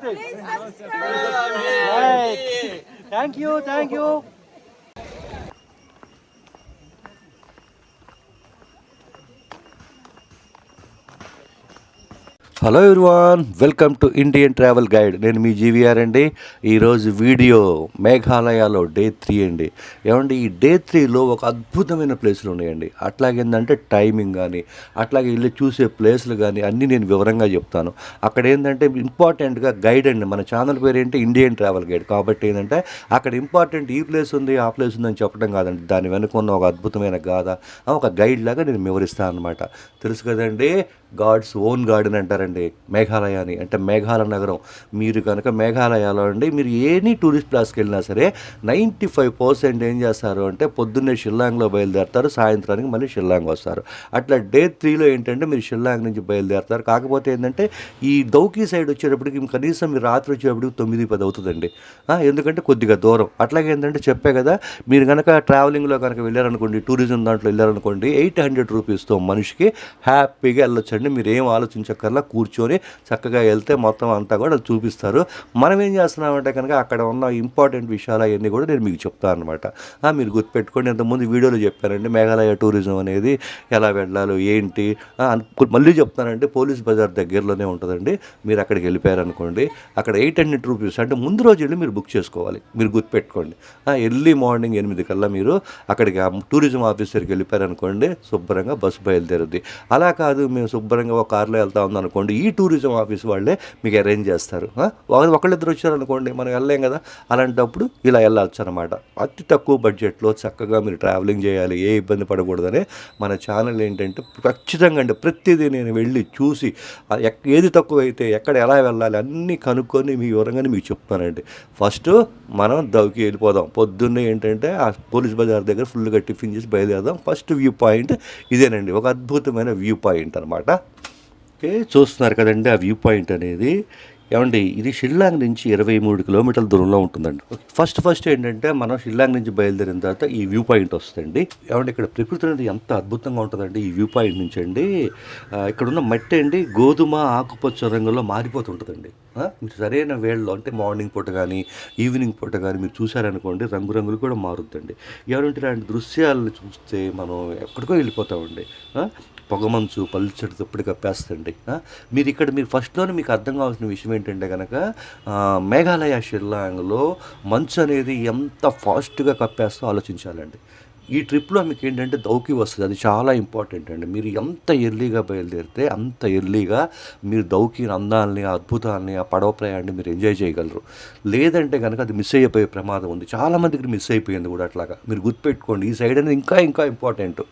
Please subscribe. Right. Thank you. Thank you. Hello everyone welcome to Indian travel guide. నేను మీ GVR అండి. ఈరోజు video మేఘాలయలో day three అండి. ఏమండి ఈ డే త్రీలో ఒక అద్భుతమైన ప్లేసులు ఉన్నాయండి. అట్లాగేందంటే టైమింగ్ కానీ అట్లాగే వెళ్ళి చూసే ప్లేసులు కానీ అన్నీ నేను వివరంగా చెప్తాను. అక్కడ ఏంటంటే ఇంపార్టెంట్గా గైడ్ అండి. మన ఛానల్ పేరు ఏంటి ఇండియన్ ట్రావెల్ గైడ్. కాబట్టి ఏంటంటే అక్కడ ఇంపార్టెంట్ ఈ ప్లేస్ ఉంది ఆ ప్లేస్ ఉందని చెప్పడం కాదండి. దాని వెనుక ఉన్న ఒక అద్భుతమైన గాథ ఒక గైడ్ లాగా నేను వివరిస్తాను అనమాట తెలుసు కదండి? గాడ్స్ ఓన్ గార్డెన్ అంటారండి. మేఘాలయ అని అంటే మేఘాలయ నగరం. మీరు కనుక మేఘాలయలో అండి మీరు ఎనీ టూరిస్ట్ ప్లేస్కి వెళ్ళినా సరే నైంటీ ఫైవ్ పర్సెంట్ ఏం చేస్తారు అంటే పొద్దున్నే షిల్లాంగ్లో బయలుదేరుతారు సాయంత్రానికి మళ్ళీ షిల్లాంగ్ వస్తారు. అట్లా డే త్రీలో ఏంటంటే మీరు షిల్లాంగ్ నుంచి బయలుదేరుతారు. కాకపోతే ఏంటంటే ఈ దౌకీ సైడ్ వచ్చేటప్పటికి కనీసం మీరు రాత్రి వచ్చేటప్పటికి తొమ్మిది పది అవుతుందండి. ఎందుకంటే కొద్దిగా దూరం. అట్లాగే ఏంటంటే చెప్పే కదా మీరు కనుక ట్రావెలింగ్లో కనుక వెళ్ళారనుకోండి టూరిజం దాంట్లో వెళ్ళారనుకోండి ఎయిట్ హండ్రెడ్ రూపీస్తో మనిషికి హ్యాపీగా వెళ్ళొచ్చండి. మీరు ఏం ఆలోచించక్కర్లా కూర్చొని చక్కగా వెళ్తే మొత్తం అంతా కూడా చూపిస్తారు. మనం ఏం చేస్తున్నామంటే కనుక అక్కడ ఉన్న ఇంపార్టెంట్ విషయాలు అవన్నీ కూడా నేను మీకు చెప్తాను అనమాట మీరు గుర్తుపెట్టుకోండి. ఇంతకుముందు వీడియోలో చెప్పానండి మేఘాలయ టూరిజం అనేది ఎలా వెళ్ళాలో ఏంటి? మళ్ళీ చెప్తానంటే పోలీస్ బజార్ దగ్గరలోనే ఉంటుందండి. మీరు అక్కడికి వెళ్ళిపోయారనుకోండి అక్కడ ఎయిట్ హండ్రెడ్ రూపీస్ అంటే ముందు రోజు వెళ్ళి మీరు బుక్ చేసుకోవాలి. మీరు గుర్తుపెట్టుకోండి. ఎర్లీ మార్నింగ్ ఎనిమిది కల్లా మీరు అక్కడికి టూరిజం ఆఫీసర్కి వెళ్ళిపోయారనుకోండి శుభ్రంగా బస్సు బయలుదేరుద్ది. అలా కాదు మేము శుభ్రంగా ఒక కార్లో వెళ్తా ఉందనుకోండి ఈ టూరిజం ఆఫీస్ వాళ్ళే మీకు అరేంజ్ చేస్తారు ఒకళ్ళిద్దరు వచ్చారనుకోండి మనం వెళ్ళలేం కదా? అలాంటప్పుడు ఇలా వెళ్ళచ్చు అనమాట అతి తక్కువ బడ్జెట్లో చక్కగా మీరు ట్రావెలింగ్ చేయాలి ఏ ఇబ్బంది పడకూడదని మన ఛానల్ ఏంటంటే ఖచ్చితంగా అంటే ప్రతిదీ నేను వెళ్ళి చూసి ఎక్- ఏది తక్కువ అయితే ఎక్కడ ఎలా వెళ్ళాలి అన్నీ కనుక్కొని మీ వివరంగానే మీకు చెప్తానండి. ఫస్ట్ మనం దౌకి వెళ్ళిపోదాం. పొద్దున్నే ఏంటంటే ఆ పోలీస్ బజార్ దగ్గర ఫుల్గా టిఫిన్ చేసి బయలుదేరదాం. ఫస్ట్ వ్యూ పాయింట్ ఇదేనండి ఒక అద్భుతమైన వ్యూ పాయింట్ అనమాట ఓకే చూస్తున్నారు కదండి ఆ వ్యూ పాయింట్ అనేది. ఏమండి ఇది షిల్లాంగ్ నుంచి ఇరవై మూడు కిలోమీటర్ల దూరంలో ఉంటుందండి. ఫస్ట్ ఫస్ట్ ఏంటంటే మనం షిల్లాంగ్ నుంచి బయలుదేరిన తర్వాత ఈ వ్యూ పాయింట్ వస్తుందండి. ఏమండి ఇక్కడ ప్రకృతి అనేది ఎంత అద్భుతంగా ఉంటుందండి ఈ వ్యూ పాయింట్ నుంచి అండి. ఇక్కడ ఉన్న మట్టి అండి గోధుమ ఆకుపచ్చ రంగులో మారిపోతుంటుందండి. మీరు సరైన వేళలో అంటే మార్నింగ్ పూట కానీ ఈవినింగ్ పూట కానీ మీరు చూసారనుకోండి రంగురంగులు కూడా మారుద్దండి. ఎవరంటే ఇలాంటి దృశ్యాలను చూస్తే మనం ఎక్కడికో వెళ్ళిపోతామండి. పొగమంచు పల్చడి తప్పుడు కప్పేస్తండి మీరు ఇక్కడ మీరు ఫస్ట్లోనే మీకు అర్థం కావాల్సిన విషయం ఏంటంటే కనుక మేఘాలయ షిల్లాంగ్లో మంచు అనేది ఎంత ఫాస్ట్గా కప్పేస్తో ఆలోచించాలండి. ఈ ట్రిప్లో మీకు ఏంటంటే దౌకి వస్తుంది అది చాలా ఇంపార్టెంట్ అండి. మీరు ఎంత ఎర్లీగా బయలుదేరితే అంత ఎర్లీగా మీరు దౌకి అందాలని ఆ అద్భుతాలని ఆ పడవ ప్రయాణాన్ని మీరు ఎంజాయ్ చేయగలరు. లేదంటే కనుక అది మిస్ అయిపోయే ప్రమాదం ఉంది. చాలామందికి మిస్ అయిపోయింది కూడా అట్లాగా. మీరు గుర్తుపెట్టుకోండి ఈ సైడ్ అనేది ఇంకా ఇంకా ఇంపార్టెంట్.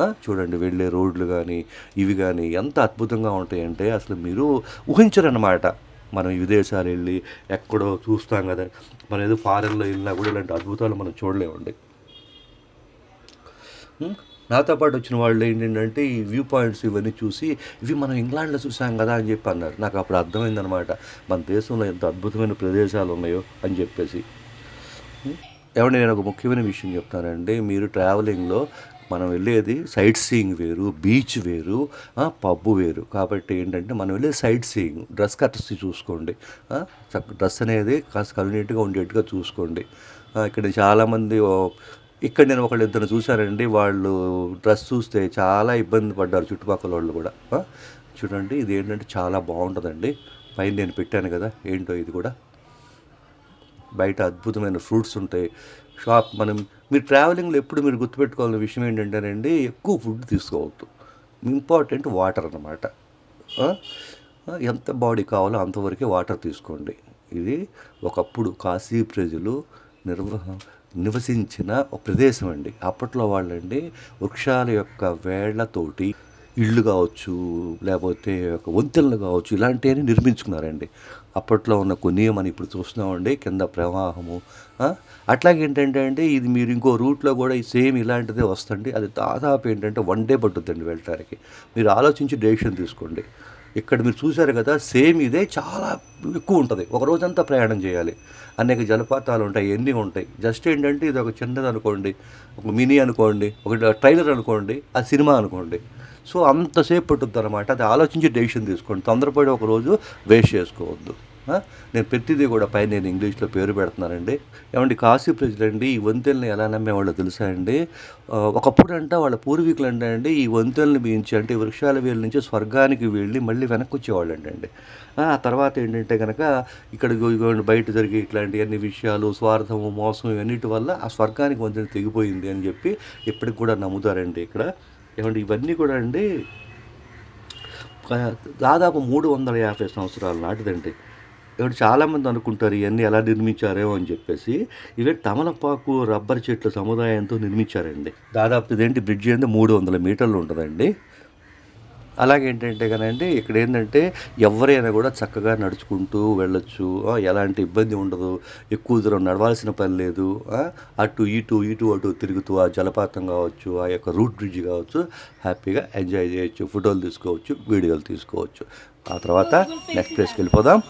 చూడండి వెళ్ళే రోడ్లు కానీ ఇవి కానీ ఎంత అద్భుతంగా ఉంటాయంటే అసలు మీరు ఊహించరన్నమాట. మనం విదేశాలు వెళ్ళి ఎక్కడో చూస్తాం కదా మనం ఏదో ఫారెన్లో వెళ్ళినా కూడా ఇలాంటి అద్భుతాలు మనం చూడలేమండి. నాతో పాటు వచ్చిన వాళ్ళు ఏంటంటే ఈ వ్యూ పాయింట్స్ ఇవన్నీ చూసి ఇవి మనం ఇంగ్లాండ్లో చూసాం కదా అని చెప్పి అన్నారు. నాకు అప్పుడు అర్థమైందనమాట మన దేశంలో ఎంత అద్భుతమైన ప్రదేశాలు ఉన్నాయో అని చెప్పేసి. ఏమంటే నేను ఒక ముఖ్యమైన విషయం చెప్తానండి. మీరు ట్రావెలింగ్లో మనం వెళ్ళేది సైట్ సీయింగ్ వేరు బీచ్ వేరు పబ్బు వేరు. కాబట్టి ఏంటంటే మనం వెళ్ళేది సైట్ సీయింగ్ డ్రెస్ కట్స్ చూసుకోండి. చక్క డ్రెస్ అనేది కాస్త కన్వీనియంట్గా ఉండేట్టుగా చూసుకోండి. ఇక్కడ చాలామంది ఇక్కడ నేను ఒకళ్ళు ఇద్దరు చూశానండి వాళ్ళు డ్రెస్ చూస్తే చాలా ఇబ్బంది పడ్డారు చుట్టుపక్కల వాళ్ళు కూడా. చూడండి ఇది ఏంటంటే చాలా బాగుంటుందండి. పైన నేను పెట్టాను కదా ఏంటో ఇది కూడా. బయట అద్భుతమైన ఫ్రూట్స్ ఉంటాయి. షాప్ మనం మీరు ట్రావెలింగ్లో ఎప్పుడు మీరు గుర్తుపెట్టుకోవాల్సిన విషయం ఏంటంటేనండి ఎక్కువ ఫుడ్ తీసుకోవద్దు. ఇంపార్టెంట్ వాటర్ అన్నమాట. ఎంత బాడీ కావాలో అంతవరకే వాటర్ తీసుకోండి. ఇది ఒకప్పుడు కాశీ ప్రజలు నిర్వహ నివసించిన ఒక ప్రదేశం అండి. అప్పట్లో వాళ్ళండి వృక్షాల యొక్క వేళ్ళతోటి ఇళ్ళు కావచ్చు లేకపోతే ఒక వంతెనలు కావచ్చు ఇలాంటివన్నీ నిర్మించుకున్నారండి. అప్పట్లో ఉన్న కొన్ని మనం ఇప్పుడు చూస్తున్నామండి కింద ప్రవాహము. అట్లాగే ఏంటంటే అంటే ఇది మీరు ఇంకో రూట్లో కూడా సేమ్ ఇలాంటిదే వస్తుంది అది దాదాపు ఏంటంటే వన్ డే పట్టుద్దండి వెళ్ళటానికి. మీరు ఆలోచించి డెసిషన్ తీసుకోండి. ఇక్కడ మీరు చూశారు కదా సేమ్ ఇదే చాలా ఎక్కువ ఉంటుంది. ఒక రోజంతా ప్రయాణం చేయాలి. అనేక జలపాతాలు ఉంటాయి ఎన్ని ఉంటాయి. జస్ట్ ఏంటంటే ఇది ఒక చిన్నది అనుకోండి ఒక మినీ అనుకోండి ఒక ట్రైలర్ అనుకోండి ఆ సినిమా అనుకోండి. సో అంతసేపు పట్టుద్ది అనమాట అది ఆలోచించి డెసిషన్ తీసుకోండి. తొందరపడి ఒకరోజు వేస్ట్ చేసుకోవద్దు. నేను ప్రతిదీ కూడా పైన నేను ఇంగ్లీష్లో పేరు పెడుతున్నానండి. ఏమండి కాశీ ప్రజలండి ఈ వంతెల్ని ఎలా నమ్మేవాళ్ళో తెలుసా అండి? ఒకప్పుడు అంట వాళ్ళ పూర్వీకులు అంటే అండి ఈ వంతెల్ని మించి అంటే వృక్షాల వేలు నుంచి స్వర్గానికి వెళ్ళి మళ్ళీ వెనక్కి వచ్చేవాళ్ళు అండి ఆ తర్వాత ఏంటంటే కనుక ఇక్కడ ఇగోండి బయట జరిగే ఇట్లాంటి అన్ని విషయాలు స్వార్థము మోసం ఇవన్నిటి వల్ల ఆ స్వర్గానికి వంతెన తెగిపోయింది అని చెప్పి ఇప్పటికి కూడా నమ్ముతారండి ఇక్కడ. ఏమండి ఇవన్నీ కూడా అండి దాదాపు మూడు వందల యాభై సంవత్సరాల నాటిదండి. ఇప్పుడు చాలామంది అనుకుంటారు ఇవన్నీ ఎలా నిర్మించారేమో అని చెప్పేసి. ఇవే తమలపాకు రబ్బర్ చెట్ల సముదాయంతో నిర్మించారండి. దాదాపు ఇదేంటి బ్రిడ్జ్ అంటే మూడు వందల మీటర్లు ఉంటుందండి. అలాగే ఏంటంటే కనండి ఇక్కడ ఏంటంటే ఎవరైనా కూడా చక్కగా నడుచుకుంటూ వెళ్ళొచ్చు. ఎలాంటి ఇబ్బంది ఉండదు. ఎక్కువ దూరం నడవాల్సిన పని లేదు. అటు ఇటు ఇటు అటు తిరుగుతూ ఆ జలపాతం కావచ్చు ఆ యొక్క రూట్ బ్రిడ్జ్ కావచ్చు హ్యాపీగా ఎంజాయ్ చేయొచ్చు ఫోటోలు తీసుకోవచ్చు వీడియోలు తీసుకోవచ్చు. ఆ తర్వాత నెక్స్ట్ ప్లేస్కి వెళ్ళిపోదాం.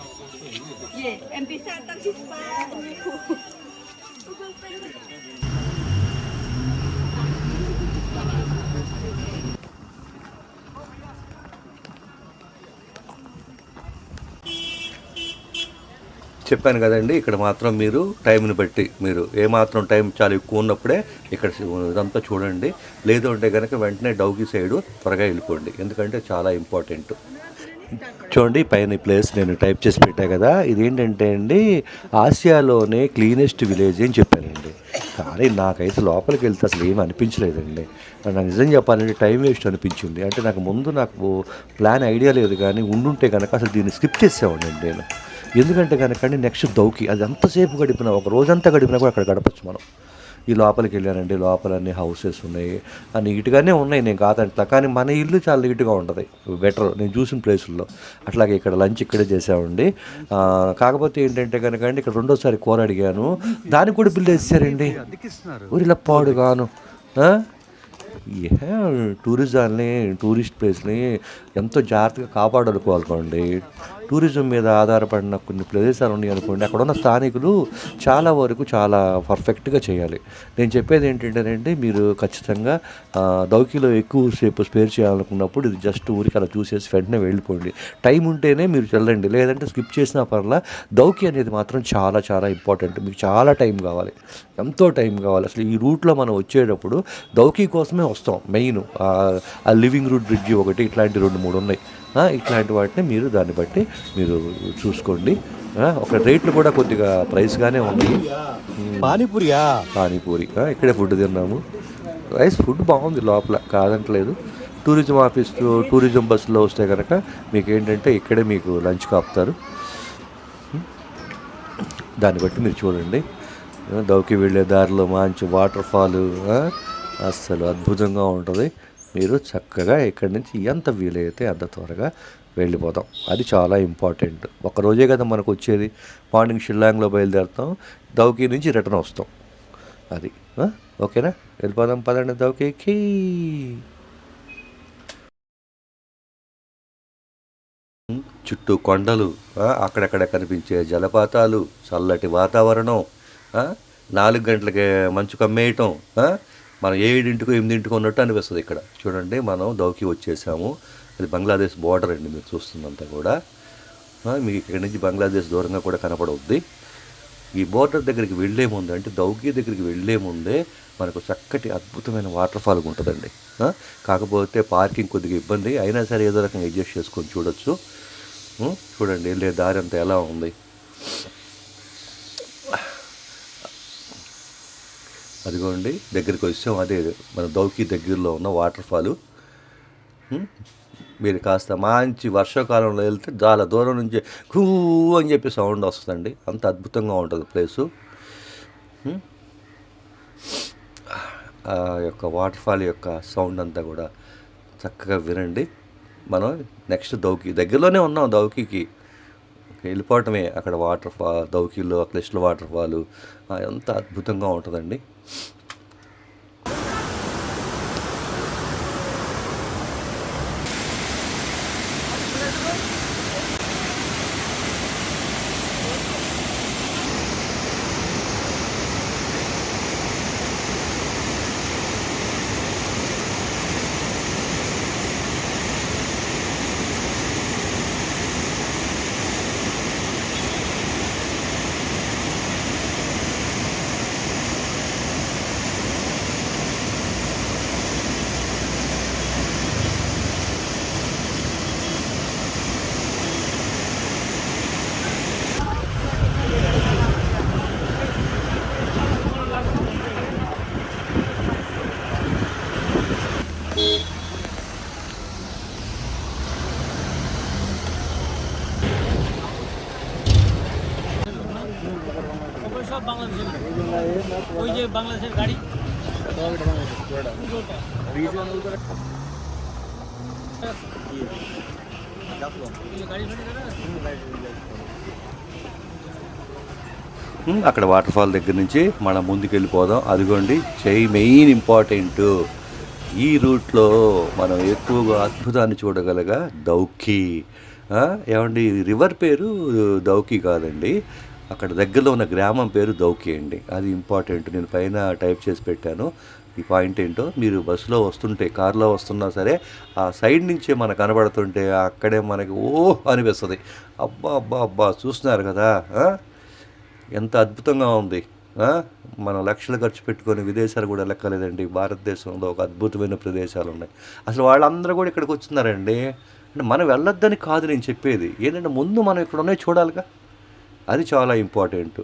చెప్పాను కదండి ఇక్కడ మాత్రం మీరు టైంని బట్టి మీరు ఏమాత్రం టైం చాలా ఎక్కువ ఉన్నప్పుడే ఇక్కడ ఇదంతా చూడండి. లేదు అంటే కనుక వెంటనే డౌకి సైడు త్వరగా వెళ్ళిపోండి. ఎందుకంటే చాలా ఇంపార్టెంట్. చూడండి పైన ప్లేస్ నేను టైప్ చేసి పెట్టా కదా ఇదేంటంటే అండి ఆసియాలోనే క్లీనెస్ట్ విలేజ్ అని చెప్పానండి. కానీ నాకైతే లోపలికి వెళ్తే అసలు ఏమి అనిపించలేదండి. నాకు నిజం చెప్పాలంటే టైం వేస్ట్ అనిపించింది. అంటే నాకు ముందు నాకు ప్లాన్ ఐడియా లేదు కానీ ఉండుంటే కనుక అసలు దీన్ని స్కిప్ చేసేవాడిని నేను. ఎందుకంటే కనుకండి నెక్స్ట్ దౌకి అది ఎంతసేపు గడిపినా ఒక రోజంతా గడిపినా కూడా అక్కడ గడపచ్చు మనం. ఈ లోపలికి వెళ్ళానండి లోపల అన్ని హౌసెస్ ఉన్నాయి ఆ నీట్గానే ఉన్నాయి నేను కాదంటా కానీ మన ఇల్లు చాలా నీట్గా ఉంటుంది. బెటర్ నేను చూసిన ప్లేసుల్లో. అట్లాగే ఇక్కడ లంచ్ ఇక్కడే చేసామండి. కాకపోతే ఏంటంటే కనుక అండి ఇక్కడ రెండోసారి కూర అడిగాను. దానికి కూడా బిల్లు వేసారండి ఊరిలా పాడుగాను. ఆ? ఏ టూరిజాన్ని టూరిస్ట్ ప్లేస్ని ఎంతో జాగ్రత్తగా కాపాడాలనుకోవాలనుకోండి టూరిజం మీద ఆధారపడిన కొన్ని ప్రదేశాలు ఉన్నాయి అనుకోండి అక్కడ ఉన్న స్థానికులు చాలా వరకు చాలా పర్ఫెక్ట్గా చేయాలి. నేను చెప్పేది ఏంటంటేనండి మీరు ఖచ్చితంగా దౌకిలో ఎక్కువ సేపు స్పేర్ చేయాలనుకున్నప్పుడు ఇది జస్ట్ ఊరికి అలా చూసేసి వెంటనే వెళ్ళిపోండి. టైం ఉంటేనే మీరు వెళ్ళండి. లేదంటే స్కిప్ చేసినా పర్లా దౌకి అనేది మాత్రం చాలా చాలా ఇంపార్టెంట్. మీకు చాలా టైం కావాలి. ఎంతో టైం కావాలి. అసలు ఈ రూట్లో మనం వచ్చేటప్పుడు దౌకి కోసమే వస్తాం మెయిన్. ఆ లివింగ్ రూట్ బ్రిడ్జి ఒకటి ఇట్లాంటి రెండు మూడు ఉన్నాయి. ఇట్లాంటి వాటిని మీరు దాన్ని బట్టి మీరు చూసుకోండి. ఒక రేట్లు కూడా కొద్దిగా ప్రైస్గానే ఉన్నాయి. పానీపూరియా? పానీపూరి. ఇక్కడే ఫుడ్ తిన్నాము. రైస్ ఫుడ్ బాగుంది లోపల కాదంటలేదు. టూరిజం ఆఫీస్ టూరిజం బస్సులో వస్తే కనుక మీకు ఏంటంటే ఇక్కడే మీకు లంచ్ కాపుతారు. దాన్ని బట్టి మీరు చూడండి. దౌకి వెళ్ళే దారిలో మంచి వాటర్ ఫాల్ అస్సలు అద్భుతంగా ఉంటుంది. మీరు చక్కగా ఇక్కడి నుంచి ఎంత వీలైతే అంత త్వరగా వెళ్ళిపోతాం అది చాలా ఇంపార్టెంట్. ఒక రోజే కదా మనకు వచ్చేది. మార్నింగ్ షిల్లాంగ్లో బయలుదేరుతాం. దౌకి నుంచి రిటర్న్ వస్తాం. అది ఓకేనా? వెళ్ళిపోదాం పదండి దౌకీకి. చుట్టూ కొండలు అక్కడక్కడ కనిపించే జలపాతాలు చల్లటి వాతావరణం నాలుగు గంటలకే మంచు కమ్మేయటం మనం ఏడింటికో ఎనిమిదింటికో ఉన్నట్టు అనిపిస్తుంది ఇక్కడ. చూడండి మనం దౌకి వచ్చేసాము. అది బంగ్లాదేశ్ బార్డర్ అండి మీరు చూస్తున్నంత కూడా. మీకు ఇక్కడి నుంచి బంగ్లాదేశ్ దూరంగా కూడా కనపడవుద్ది. ఈ బోర్డర్ దగ్గరికి వెళ్ళే ముందు అంటే దౌకి దగ్గరికి వెళ్ళే ముందే మనకు చక్కటి అద్భుతమైన వాటర్ ఫాల్ ఉంటుందండి కాకపోతే పార్కింగ్ కొద్దిగా ఇబ్బంది. అయినా సరే ఏదో రకంగా అడ్జస్ట్ చేసుకొని చూడొచ్చు. చూడండి వెళ్ళే దారి అంతా ఎలా ఉంది? అదిగోండి దగ్గరికి వచ్చాం. అదే మన దౌకి దగ్గరలో ఉన్న వాటర్ ఫాలు. మీరు కాస్త మంచి వర్షాకాలంలో వెళ్తే చాలా దూరం నుంచి కూ అని చెప్పి సౌండ్ వస్తుందండి. అంత అద్భుతంగా ఉంటుంది ప్లేసు. ఆ యొక్క వాటర్ ఫాల్ యొక్క సౌండ్ అంతా కూడా చక్కగా వినండి. మనం నెక్స్ట్ దౌకి దగ్గరలోనే ఉన్నాం దౌకికి. వెళ్ళిపోవటమే. అక్కడ వాటర్ ఫా దౌకిలో క్లిస్టల్ వాటర్ ఫాలు ఆ, ఎంత అద్భుతంగా ఉంటుందండి. সব বাংলাদেশের ওই যে বাংলাদেশের গাড়ি এই গাড়ি ফাড়ি দাঁড়া আছে? ఉమ్, అక్కడ వాటర్ ఫాల్ దగ్గర నుంచి మనం ముందుకు వెళ్ళిపోదాం అదిగోండి చెయ్యి మెయిన్ ఇంపార్టెంట్ ఈ రూట్లో మనం ఎక్కువగా అద్భుతాన్ని చూడగలగా దౌకి ఆ, ఏమండి ఈ రివర్ పేరు దౌకి కాదండి అక్కడ దగ్గరలో ఉన్న గ్రామం పేరు దౌకేయండి అండి. అది ఇంపార్టెంట్. నేను పైన టైప్ చేసి పెట్టాను. ఈ పాయింట్ ఏంటో మీరు బస్సులో వస్తుంటే కారులో వస్తున్నా సరే ఆ సైడ్ నుంచే మనకు కనబడుతుంటే అక్కడే మనకి ఓ అనిపిస్తుంది. అబ్బా అబ్బా అబ్బా చూస్తున్నారు కదా ఎంత అద్భుతంగా ఉంది మన మనం లక్షలు ఖర్చు పెట్టుకొని విదేశాలు కూడా లెక్కలేదండి. భారతదేశంలో ఒక అద్భుతమైన ప్రదేశాలు ఉన్నాయి. అసలు వాళ్ళందరూ కూడా ఇక్కడికి వచ్చినారండి అంటే మనం వెళ్ళొద్దని కాదు నేను చెప్పేది. ఏంటంటే ముందు మనం ఇక్కడ ఉన్నాయి చూడాలిగా. అది చాలా ఇంపార్టెంట్.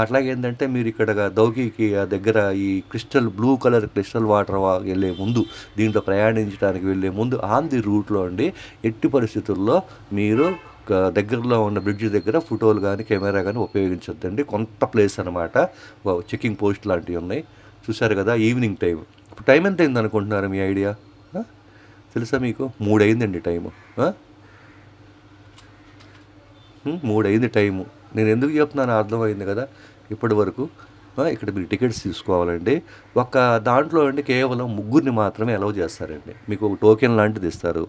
అట్లాగేంటంటే మీరు ఇక్కడ దౌకికి ఆ దగ్గర ఈ crystal blue colour crystal water వెళ్ళే ముందు దీంట్లో ప్రయాణించడానికి వెళ్ళే ముందు ఆన్ ది రూట్లో అండి ఎట్టి పరిస్థితుల్లో మీరు దగ్గరలో ఉన్న బ్రిడ్జ్ దగ్గర ఫోటోలు కానీ కెమెరా కానీ ఉపయోగించొద్దండి. కొంత ప్లేస్ అనమాట చెకింగ్ పోస్ట్ లాంటివి ఉన్నాయి. చూశారు కదా ఈవినింగ్ టైం ఇప్పుడు టైం ఎంత అయింది అనుకుంటున్నారు మీ ఐడియా? తెలుసా మీకు? మూడు అయిందండి టైము మూడైంది టైము. నేను ఎందుకు చెప్తున్నాను అర్థమైంది కదా. ఇప్పటి వరకు ఇక్కడ మీరు టికెట్స్ తీసుకోవాలండి. ఒక దాంట్లో అండి కేవలం ముగ్గురిని మాత్రమే అలౌ చేస్తారండి. మీకు ఒక టోకెన్ లాంటిది ఇస్తారు.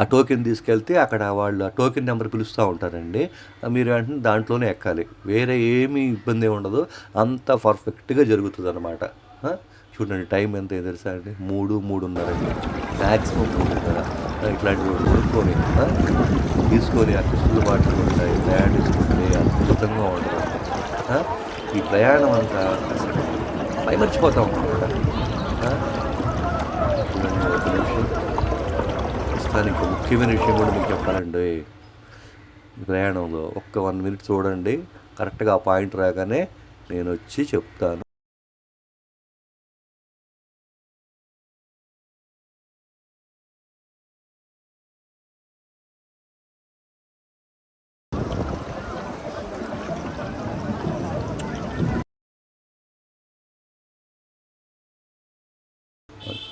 ఆ టోకెన్ తీసుకెళ్తే అక్కడ వాళ్ళు ఆ టోకెన్ నెంబర్ పిలుస్తూ ఉంటారండి. మీరు వెంటనే దాంట్లోనే ఎక్కాలి. వేరే ఏమీ ఇబ్బంది ఉండదు. అంత పర్ఫెక్ట్గా జరుగుతుంది అనమాట చూడండి టైం ఎంత తెలుసా అండి? మూడు మూడున్నరండి మ్యాక్సిమం మూడున్నర. ఇట్లాంటివి కొనుక్కొని తీసుకొని ఆ కృష్ణుల బాటలు ఉంటాయి ప్రయాణిస్తుంటే అద్భుతంగా ఉంటుంది. ఈ ప్రయాణం అంతా అసలు మైమర్చిపోతూ ఉంటాం కదా చూడండి ఒక నిమిషం. ప్రస్తుతానికి ముఖ్యమైన విషయం కూడా మీకు చెప్పాలండి. ఈ ప్రయాణంలో ఒక్క వన్ మినిట్ చూడండి కరెక్ట్గా ఆ పాయింట్ రాగానే నేను వచ్చి చెప్తాను.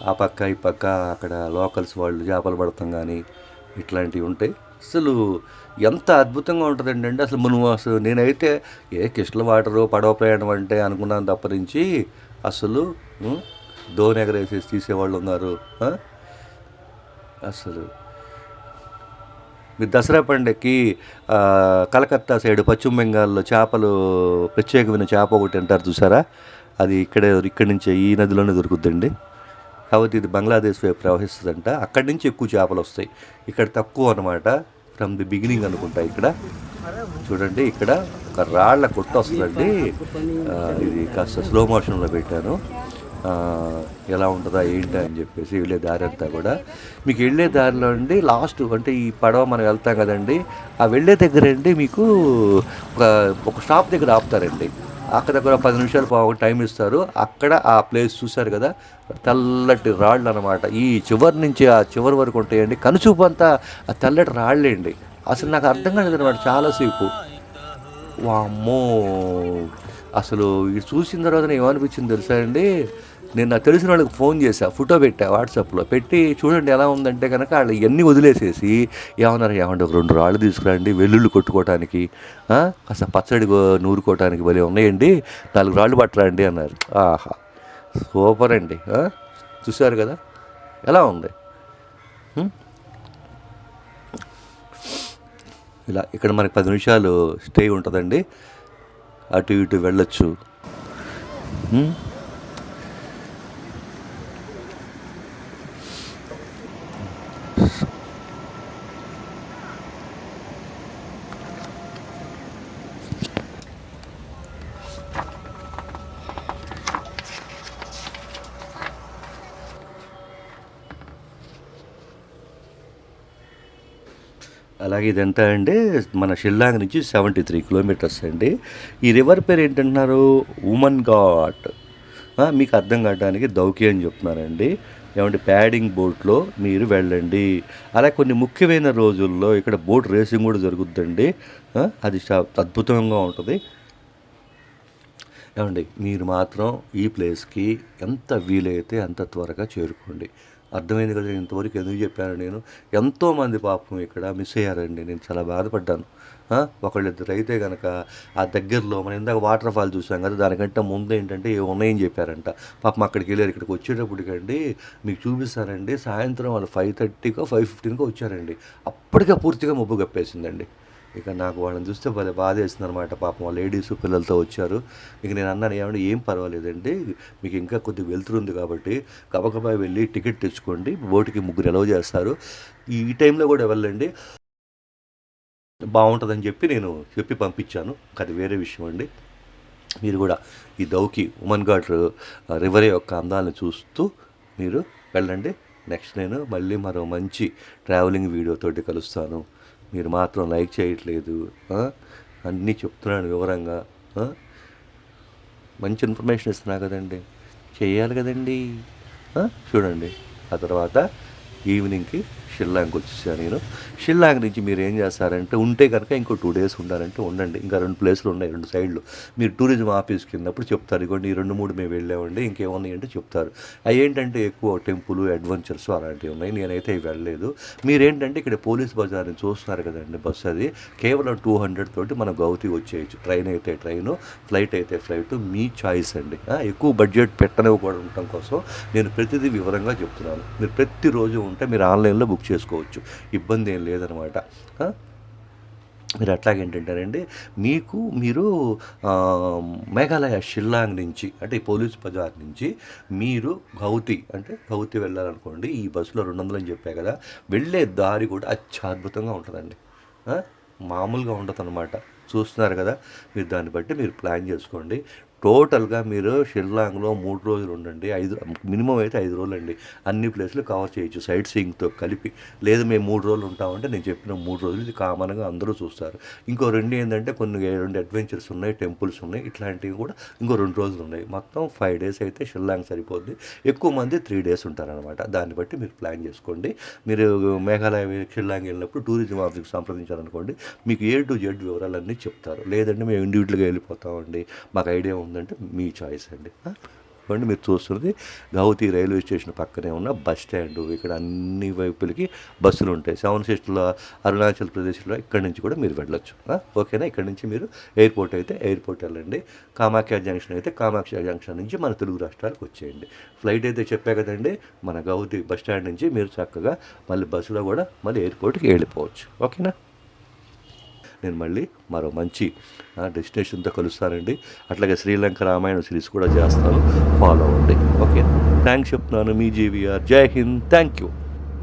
ఆ పక్క ఈ పక్క అక్కడ లోకల్స్ వాళ్ళు చేపలు పడతాం కానీ ఇట్లాంటివి ఉంటాయి అసలు ఎంత అద్భుతంగా ఉంటుందండి అంటే అసలు మనం అసలు నేనైతే ఏ కిష్ల వాటరు పడవ ప్రయాణం అంటే అనుకున్నాను నుంచి అసలు దోని ఎగరేసేసి తీసేవాళ్ళు ఉన్నారు. అసలు మీరు దసరా పండగకి కలకత్తా సైడ్ పశ్చిమ బెంగాల్లో చేపలు ప్రత్యేకమైన చేప ఒకటి అంటారు చూసారా? అది ఇక్కడే ఇక్కడి నుంచే ఈ నదిలోనే దొరుకుద్దండి. కాబట్టి ఇది బంగ్లాదేశ్ వైపు ప్రవహిస్తుందంట. అక్కడి నుంచి ఎక్కువ చేపలు వస్తాయి. ఇక్కడ తక్కువ అనమాట ఫ్రమ్ ది బిగినింగ్ అనుకుంటా ఇక్కడ. చూడండి ఇక్కడ ఒక రాళ్ళ కొట్ట వస్తుందండి. ఇది కాస్త స్లో మోషన్లో పెట్టాను. ఎలా ఉంటుందా ఏంటి అని చెప్పేసి వెళ్ళే దారి అంతా కూడా. మీకు వెళ్ళే దారిలో అండి లాస్ట్ అంటే ఈ పడవ మనం వెళ్తాం కదండి. ఆ వెళ్ళే దగ్గర అండి మీకు ఒక ఒక స్టాప్ దగ్గర ఆపుతారండి. అక్కడ కూడా పది నిమిషాలు పావు టైం ఇస్తారు. అక్కడ ఆ ప్లేస్ చూశారు కదా తెల్లటి రాళ్ళు అనమాట ఈ చివరి నుంచి ఆ చివరి వరకు ఉంటాయండి. కనుచూపు అంతా ఆ తెల్లటి రాళ్ళేండి అసలు నాకు అర్థం కాలేదు అనమాట చాలాసేపు. వామ్మో! అసలు ఇది చూసిన తర్వాత ఏమనిపించింది తెలుసా అండి? నేను నాకు తెలిసిన వాళ్ళకి ఫోన్ చేశా ఫోటో పెట్టా వాట్సాప్లో. పెట్టి చూడండి ఎలా ఉందంటే కనుక వాళ్ళు ఇవన్నీ వదిలేసేసి ఏమన్నారు ఏమంటే ఒక రెండు రాళ్ళు తీసుకురండి వెల్లుల్లి కొట్టుకోవటానికి కాస్త పచ్చడి నూరుకోవటానికి భలే ఉన్నాయండి నాలుగు రాళ్ళు పట్టరండి అన్నారు. ఆహా సూపర్ అండి చూశారు కదా? ఎలా ఉంది? ఇలా ఇక్కడ మనకి పది నిమిషాలు స్టే ఉంటుందండి. అటు ఇటు వెళ్ళొచ్చు. అలాగే ఇదంతా అండి మన షిల్లాంగ్ నుంచి సెవెంటీ త్రీ కిలోమీటర్స్ అండి. ఈ రివర్ పేరు ఏంటంటున్నారు? ఉమన్ ఘాట్. మీకు అర్థం కావడానికి దౌకి అని చెప్తున్నారండి. ఏమంటే ప్యాడింగ్ బోట్లో మీరు వెళ్ళండి. అలా కొన్ని ముఖ్యమైన రోజుల్లో ఇక్కడ బోట్ రేసింగ్ కూడా జరుగుద్దండి. అది అద్భుతంగా ఉంటుంది. ఏమండి మీరు మాత్రం ఈ ప్లేస్కి ఎంత వీలైతే అంత త్వరగా చేరుకోండి. అర్థమైంది కదా ఇంతవరకు ఎందుకు చెప్పాను నేను? ఎంతోమంది పాపం ఇక్కడ మిస్ అయ్యారండి. నేను చాలా బాధపడ్డాను. ఒకళ్ళిద్దరు అయితే కనుక ఆ దగ్గరలో మనం ఇందాక వాటర్ ఫాల్ చూసాం కదా దానికంటే ముందు ఏంటంటే ఏ ఉన్నాయని చెప్పారంట. పాపం అక్కడికి వెళ్ళారు ఇక్కడికి వచ్చేటప్పటికండి మీకు చూపిస్తారండి సాయంత్రం వాళ్ళు ఫైవ్ థర్టీకో ఫైవ్ ఫిఫ్టీన్కో వచ్చారండి. అప్పటికే పూర్తిగా మబ్బు కప్పేసిందండి. ఇక నాకు వాళ్ళని చూస్తే భలే బాధ వేస్తుంది అనమాట పాపం వాళ్ళ లేడీస్ పిల్లలతో వచ్చారు. ఇక నేను అన్నాను ఏమంటే ఏం పర్వాలేదండి? మీకు ఇంకా కొద్దిగా వెళ్తురుంది కాబట్టి గబగబా వెళ్ళి టికెట్ తెచ్చుకోండి. బోటుకి ముగ్గురు ఎలవ్ చేస్తారు. ఈ టైంలో కూడా వెళ్ళండి. బాగుంటుందని చెప్పి నేను చెప్పి పంపించాను. అది వేరే విషయం అండి. మీరు కూడా ఈ దౌకి ఉమన్ ఘాట్ రివర్ యొక్క అందాలను చూస్తూ మీరు వెళ్ళండి. నెక్స్ట్ నేను మళ్ళీ మరో మంచి ట్రావెలింగ్ వీడియోతోటి కలుస్తాను. మీరు మాత్రం లైక్ చేయట్లేదు అన్నీ చెప్తున్నాను వివరంగా మంచి ఇన్ఫర్మేషన్ ఇస్తున్నా కదండి. చేయాలి కదండి చూడండి. ఆ తర్వాత ఈవినింగ్కి షిల్లాంగ్ వచ్చేసాను నేను. షిల్లాంగ్ నుంచి మీరు ఏం చేస్తారంటే ఉంటే కనుక ఇంకో టూ డేస్ ఉండాలంటే ఉండండి. ఇంకా రెండు ప్లేసులు ఉన్నాయి రెండు సైడ్లు. మీరు టూరిజం ఆఫీస్కి వెళ్ళినప్పుడు చెప్తారు ఇదిగోండి ఈ రెండు మూడు మేము వెళ్ళామండి ఇంకేమున్నాయి అంటే చెప్తారు. అవి ఏంటంటే ఎక్కువ టెంపుల్ అడ్వెంచర్స్ అలాంటివి ఉన్నాయి. నేనైతే ఇవి వెళ్ళలేదు. మీరేంటంటే ఇక్కడ పోలీస్ బజార్ని చూస్తున్నారు కదండి బస్సు అది. కేవలం టూ హండ్రెడ్ తోటి మనం గౌతి వచ్చేయచ్చు. ట్రైన్ అయితే ట్రైన్ ఫ్లైట్ అయితే ఫ్లైట్ మీ చాయిస్ అండి. ఎక్కువ బడ్జెట్ పెట్టనివ్వకూడదు ఉండటం కోసం నేను ప్రతిదీ వివరంగా చెప్తున్నాను. మీరు ప్రతిరోజు ఉంటే మీరు ఆన్లైన్లో బుక్ బుక్ చేసుకోవచ్చు. ఇబ్బంది ఏం లేదనమాట. మీరు అట్లాగేంటంటారండి మీకు మీరు మేఘాలయ షిల్లాంగ్ నుంచి అంటే పోలీస్ బజార్ నుంచి మీరు గౌతి అంటే గౌతి వెళ్ళాలనుకోండి ఈ బస్సులో రెండు వందలు అని చెప్పా కదా వెళ్ళే దారి కూడా అత్యద్భుతంగా ఉంటుందండి. మామూలుగా ఉండదు అనమాట చూస్తున్నారు కదా మీరు దాన్ని బట్టి మీరు ప్లాన్ చేసుకోండి. టోటల్గా మీరు షిల్లాంగ్లో మూడు రోజులు ఉండండి. ఐదు మినిమం అయితే ఐదు రోజులు అండి అన్ని ప్లేస్లు కవర్ చేయొచ్చు సైట్ సీయింగ్తో కలిపి. లేదు మేము మూడు రోజులు ఉంటామంటే నేను చెప్పిన మూడు రోజులు ఇది కామన్గా అందరూ చూస్తారు. ఇంకో రెండు ఏంటంటే కొన్ని రెండు అడ్వెంచర్స్ ఉన్నాయి టెంపుల్స్ ఉన్నాయి ఇట్లాంటివి కూడా ఇంకో రెండు రోజులు ఉన్నాయి. మొత్తం ఫైవ్ డేస్ అయితే షిల్లాంగ్ సరిపోద్ది. ఎక్కువ మంది త్రీ డేస్ ఉంటారనమాట దాన్ని బట్టి మీరు ప్లాన్ చేసుకోండి. మీరు మేఘాలయ షిల్లాంగ్ వెళ్ళినప్పుడు టూరిజం ఆఫీస్కి సంప్రదించాలనుకోండి మీకు ఏ టు జెడ్ వివరాలన్నీ చెప్తారు. లేదంటే మేము ఇండివిజువల్గా వెళ్ళిపోతామండి. మాకు ఐడియా ఉందంటే మీ చాయిస్ అండి. ఆ? ఇవ్వండి మీరు చూస్తున్నది గౌతి రైల్వే స్టేషన్ పక్కనే ఉన్న బస్ స్టాండ్. ఇక్కడ అన్ని వైపులకి బస్సులు ఉంటాయి. సెవెన్ సిస్టర్లో అరుణాచల్ ప్రదేశ్లో ఇక్కడి నుంచి కూడా మీరు వెళ్ళొచ్చు. ఓకేనా? ఇక్కడ నుంచి మీరు ఎయిర్పోర్ట్ అయితే ఎయిర్పోర్ట్ వెళ్ళండి. కామాఖ్య జంక్షన్ అయితే కామాఖ్య జంక్షన్ నుంచి మన తెలుగు రాష్ట్రాలకు వచ్చేయండి. ఫ్లైట్ అయితే చెప్పా కదండి మన గౌతి బస్ స్టాండ్ నుంచి మీరు చక్కగా మళ్ళీ బస్సులో కూడా మళ్ళీ ఎయిర్పోర్ట్కి వెళ్ళిపోవచ్చు. ఓకేనా? నేను మళ్ళీ మరో మంచి డెస్టినేషన్తో కలుస్తానండి. అట్లాగే శ్రీలంక రామాయణ సిరీస్ కూడా చేస్తాను. ఫాలో అవ్వండి. ఓకే థ్యాంక్స్ చెప్తున్నాను మీ జీవీఆర్ జై హింద్. Thank you